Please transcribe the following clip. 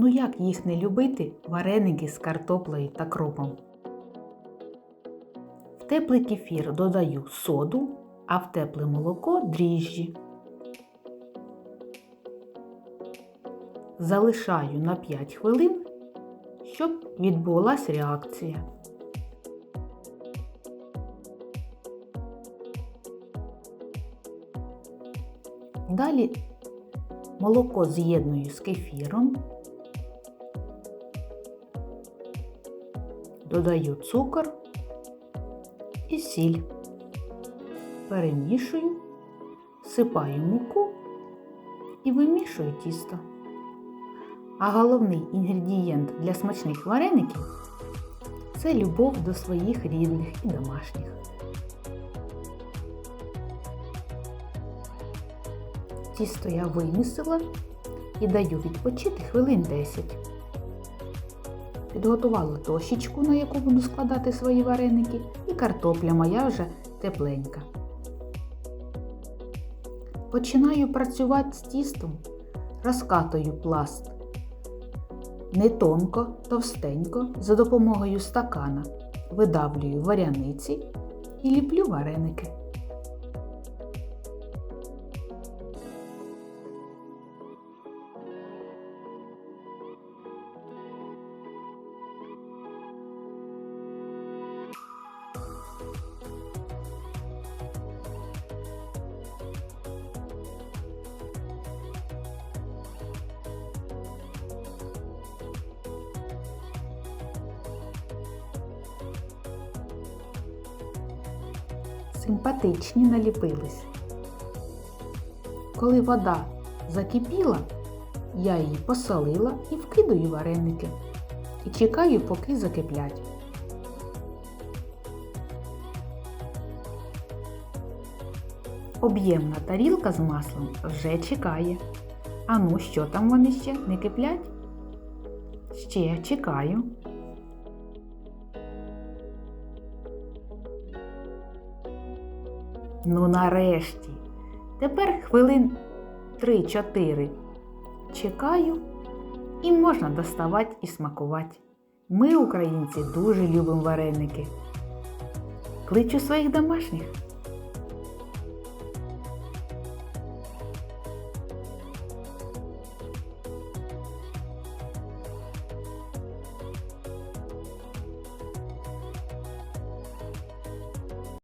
ну як їх не любити вареники з картоплею та кропом. В теплий кефір додаю соду, а в тепле молоко дріжджі. Залишаю на 5 хвилин, щоб відбулася реакція. Далі молоко з'єдную з кефіром, додаю цукор і сіль, перемішую, сипаю муку і вимішую тісто. А головний інгредієнт для смачних вареників це любов до своїх рідних і домашніх. Тісто я вимісила і даю відпочити хвилин 10. Підготувала дощечку, на яку буду складати свої вареники, і картопля моя вже тепленька. Починаю працювати з тістом, розкатую пласт не тонко, товстенько, за допомогою стакана видавлюю варяниці і ліплю вареники. Симпатичні наліпились. Коли вода закипіла, я її посолила і вкидаю вареники. І чекаю, поки закиплять. Об'ємна тарілка з маслом вже чекає. А ну, що там вони ще не киплять? Ще чекаю. Ну нарешті. Тепер хвилин 3-4 чекаю і можна доставати і смакувати. Ми, українці, дуже любимо вареники. Кличу своїх домашніх.